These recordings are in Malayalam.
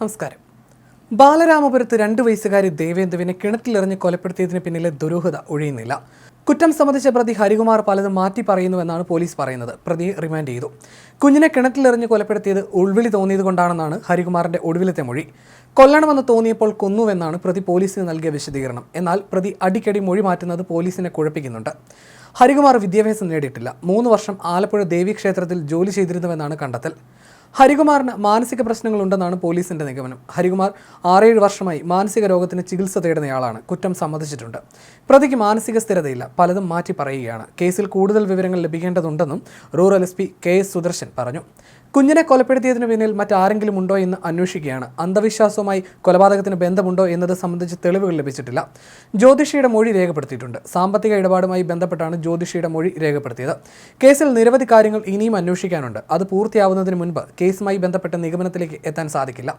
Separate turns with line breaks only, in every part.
നമസ്കാരം. ബാലരാമപുരത്ത് രണ്ട് വയസ്സുകാരി ദേവേന്ദുവിനെ കിണറ്റിലെറിഞ്ഞ് കൊലപ്പെടുത്തിയതിന് പിന്നിലെ ദുരൂഹത ഒഴിയുന്നില്ല. കുറ്റം സംബന്ധിച്ച പ്രതി ഹരികുമാർ പലതും മാറ്റി പറയുന്നുവെന്നാണ് പോലീസ് പറയുന്നത്. പ്രതിയെ റിമാൻഡ് ചെയ്തു. കുഞ്ഞിനെ കിണറ്റിലെറിഞ്ഞ് കൊലപ്പെടുത്തിയത് ഉൾവിളി തോന്നിയതുകൊണ്ടാണെന്നാണ് ഹരികുമാറിന്റെ ഒടുവിലത്തെ മൊഴി. കൊല്ലണമെന്ന് തോന്നിയപ്പോൾ കൊന്നുവെന്നാണ് പ്രതി പോലീസിന് നൽകിയ വിശദീകരണം. എന്നാൽ പ്രതി അടിക്കടി മൊഴി മാറ്റുന്നത് പോലീസിനെ കുഴപ്പിക്കുന്നുണ്ട്. ഹരികുമാർ വിദ്യാഭ്യാസം നേടിയിട്ടില്ല. മൂന്ന് വർഷം ആലപ്പുഴ ദേവീക്ഷേത്രത്തിൽ ജോലി ചെയ്തിരുന്നുവെന്നാണ് കണ്ടെത്തൽ. ഹരികുമാറിന് മാനസിക പ്രശ്നങ്ങളുണ്ടെന്നാണ് പോലീസിന്റെ നിഗമനം. ഹരികുമാർ ആറേഴ് വർഷമായി മാനസിക രോഗത്തിന് ചികിത്സ തേടുന്നയാളാണ്. കുറ്റം സമ്മതിച്ചിട്ടുണ്ട്. പ്രതിക്ക് മാനസിക സ്ഥിരതയില്ല. പലതും മാറ്റി പറയുകയാണ്. കേസിൽ കൂടുതൽ വിവരങ്ങൾ ലഭിക്കേണ്ടതുണ്ടെന്നും rural S P K S Sudarshan പറഞ്ഞു. കുഞ്ഞിനെ കൊലപ്പെടുത്തിയതിന് പിന്നിൽ മറ്റാരെങ്കിലും ഉണ്ടോ എന്ന് അന്വേഷിക്കുകയാണ്. അന്ധവിശ്വാസവുമായി കൊലപാതകത്തിന് ബന്ധമുണ്ടോ എന്നത് സംബന്ധിച്ച് തെളിവുകൾ ലഭിച്ചിട്ടില്ല. ജ്യോതിഷിയുടെ മൊഴി രേഖപ്പെടുത്തിയിട്ടുണ്ട്. സാമ്പത്തിക ഇടപാടുമായി ബന്ധപ്പെട്ടാണ് ജ്യോതിഷിയുടെ മൊഴി രേഖപ്പെടുത്തിയത്. കേസിൽ നിരവധി കാര്യങ്ങൾ ഇനിയും അന്വേഷിക്കാനുണ്ട്. അത് പൂർത്തിയാവുന്നതിന് മുൻപ് കേസുമായി ബന്ധപ്പെട്ട നിഗമനത്തിലേക്ക് എത്താൻ സാധിക്കില്ല.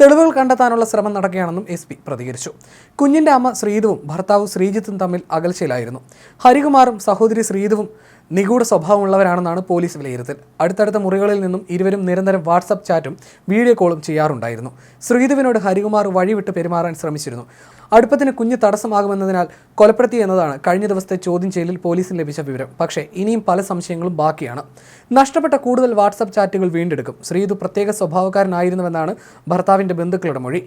തെളിവുകൾ കണ്ടെത്താനുള്ള ശ്രമം നടക്കുകയാണെന്നും എസ് പി പ്രതികരിച്ചു. കുഞ്ഞിന്റെ അമ്മ ശ്രീധുവും ഭർത്താവ് ശ്രീജിത്തും തമ്മിൽ അകൽച്ചയിലായിരുന്നു. ഹരികുമാറും സഹോദരി ശ്രീധുവും നിഗൂഢ സ്വഭാവമുള്ളവരാണെന്നാണ് പോലീസ് വിലയിരുത്തൽ. അടുത്തടുത്ത മുറികളിൽ നിന്നും ഇരുവരും നിരന്തരം വാട്സപ്പ് ചാറ്റും വീഡിയോ കോളും ചെയ്യാറുണ്ടായിരുന്നു. ശ്രീധുവിനോട് ഹരികുമാർ വഴിവിട്ട് പെരുമാറാൻ ശ്രമിച്ചിരുന്നു. അടുപ്പത്തിന് കുഞ്ഞ് തടസ്സമാകുമെന്നതിനാൽ കൊലപ്പെടുത്തി എന്നതാണ് കഴിഞ്ഞ ദിവസത്തെ ചോദ്യം ചെയ്യലിൽ പോലീസിന് ലഭിച്ച വിവരം. പക്ഷേ ഇനിയും പല സംശയങ്ങളും ബാക്കിയാണ്. നഷ്ടപ്പെട്ട കൂടുതൽ വാട്സപ്പ് ചാറ്റുകൾ വീണ്ടെടുക്കും. ശ്രീധു പ്രത്യേക സ്വഭാവക്കാരനായിരുന്നുവെന്നാണ് ഭർത്താവിന്റെ ബന്ധുക്കളുടെ മൊഴി.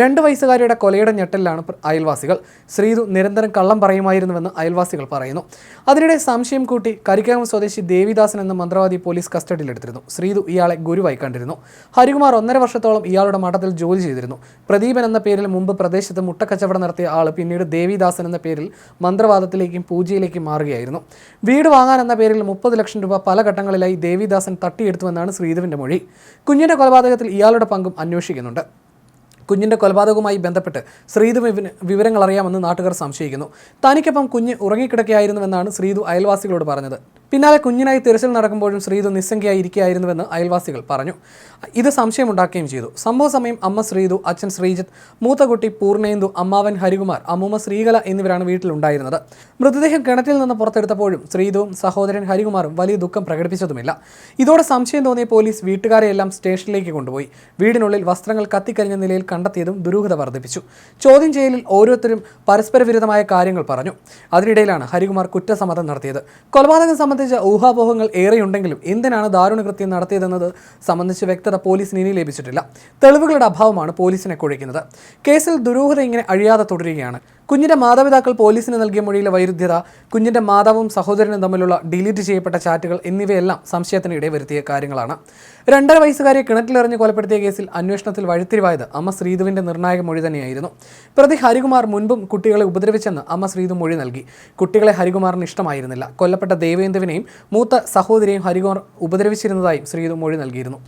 രണ്ട് വയസ്സുകാരിയുടെ കൊലയുടെ ഞെട്ടലിലാണ് അയൽവാസികൾ. ശ്രീതു നിരന്തരം കള്ളം പറയുമായിരുന്നുവെന്ന് അയൽവാസികൾ പറയുന്നു. അതിനിടെ സംശയം കൂട്ടി കരിക്കാമം സ്വദേശി ദേവിദാസൻ എന്ന മന്ത്രവാദി പോലീസ് കസ്റ്റഡിയിലെടുത്തിരുന്നു. ശ്രീതു ഇയാളെ ഗുരുവായി കണ്ടിരുന്നു. ഹരികുമാർ ഒന്നര വർഷത്തോളം ഇയാളുടെ മഠത്തിൽ ജോലി ചെയ്തിരുന്നു. പ്രദീപൻ എന്ന പേരിൽ മുമ്പ് പ്രദേശത്ത് മുട്ടക്കച്ചവടം നടത്തിയ ആൾ പിന്നീട് ദേവിദാസൻ എന്ന പേരിൽ മന്ത്രവാദത്തിലേക്കും പൂജയിലേക്കും മാറുകയായിരുന്നു. വീട് വാങ്ങാൻ എന്ന പേരിൽ മുപ്പത് ലക്ഷം രൂപ പല ഘട്ടങ്ങളിലായി ദേവിദാസൻ തട്ടിയെടുത്തുവെന്നാണ് ശ്രീധുവിന്റെ മൊഴി. കുഞ്ഞിന്റെ കൊലപാതകത്തിൽ ഇയാളുടെ പങ്കും അന്വേഷിക്കുന്നുണ്ട്. കുഞ്ഞിന്റെ കൊലപാതകവുമായി ബന്ധപ്പെട്ട് ശ്രീതു വിവരങ്ങൾ അറിയാമെന്ന് നാട്ടുകാർ സംശയിക്കുന്നു. തനിക്കൊപ്പം കുഞ്ഞ് ഉറങ്ങിക്കിടക്കുകയായിരുന്നുവെന്നാണ് ശ്രീതു അയൽവാസികളോട് പറഞ്ഞത്. പിന്നാലെ കുഞ്ഞിനായി തിരച്ചിൽ നടക്കുമ്പോഴും ശ്രീതു നിസ്സംഖ്യയായി ഇരിക്കുകയായിരുന്നുവെന്ന് അയൽവാസികൾ പറഞ്ഞു. ഇത് സംശയമുണ്ടാക്കുകയും ചെയ്തു. സംഭവ സമയം അമ്മ ശ്രീതു അച്ഛൻ ശ്രീജിത്ത് മൂത്ത കുട്ടി അമ്മാവൻ ഹരികുമാർ അമ്മൂമ്മ ശ്രീകല എന്നിവരാണ് വീട്ടിലുണ്ടായിരുന്നത്. മൃതദേഹം കിണറ്റിൽ നിന്ന് പുറത്തെടുത്തപ്പോഴും ശ്രീതുവും സഹോദരൻ ഹരികുമാറും വലിയ ദുഃഖം പ്രകടിപ്പിച്ചതുമില്ല. ഇതോടെ സംശയം തോന്നിയ പോലീസ് വീട്ടുകാരെയെല്ലാം സ്റ്റേഷനിലേക്ക് കൊണ്ടുപോയി. വീടിനുള്ളിൽ വസ്ത്രങ്ങൾ കത്തിക്കരിഞ്ഞ നിലയിൽ കണ്ടെത്തിയതും ദുരൂഹത വർദ്ധിപ്പിച്ചു. ചോദ്യം ചെയ്യലിൽ ഓരോരുത്തരും പരസ്പരവിരുദ്ധമായ കാര്യങ്ങൾ പറഞ്ഞു. അതിനിടയിലാണ് ഹരികുമാർ കുറ്റസമ്മതം നടത്തിയത്. കൊലപാതകം സംബന്ധിച്ച ഊഹാപോഹങ്ങൾ ഏറെയുണ്ടെങ്കിലും എന്തിനാണ് ദാരുണകൃത്യം നടത്തിയതെന്നത് സംബന്ധിച്ച് വ്യക്തത പോലീസിന് ഇനി ലഭിച്ചിട്ടില്ല. തെളിവുകളുടെ അഭാവമാണ് പോലീസിനെ കുഴയ്ക്കുന്നത് കേസിൽ ദുരൂഹത ഇങ്ങനെ അഴിയാതെ തുടരുകയാണ്. കുഞ്ഞിന്റെ മാതാപിതാക്കൾ പോലീസിന് നൽകിയ മൊഴിയിലെ വൈരുദ്ധ്യത കുഞ്ഞിന്റെ മാതാവും സഹോദരനും തമ്മിലുള്ള ഡിലീറ്റ് ചെയ്യപ്പെട്ട ചാറ്റുകൾ എന്നിവയെല്ലാം സംശയത്തിന് ഇടവരുത്തിയ കാര്യങ്ങളാണ്. രണ്ടര വയസ്സുകാരിയെ കിണറ്റിലെറിഞ്ഞ് കൊലപ്പെടുത്തിയ കേസിൽ അന്വേഷണത്തിൽ വഴിത്തിരിവായത് അമ്മ ശ്രീധുവിന്റെ നിർണായക മൊഴി തന്നെയായിരുന്നു. പ്രതി ഹരികുമാർ മുൻപും കുട്ടികളെ ഉപദ്രവിച്ചെന്ന് അമ്മ ശ്രീധു മൊഴി നൽകി. കുട്ടികളെ ഹരികുമാറിന് ഇഷ്ടമായിരുന്നില്ല. കൊല്ലപ്പെട്ട ദേവേന്ദ്രവിനെയും മൂത്ത സഹോദരിയും ഹരികുമാർ ഉപദ്രവിച്ചിരുന്നതായും ശ്രീതു മൊഴി നൽകിയിരുന്നു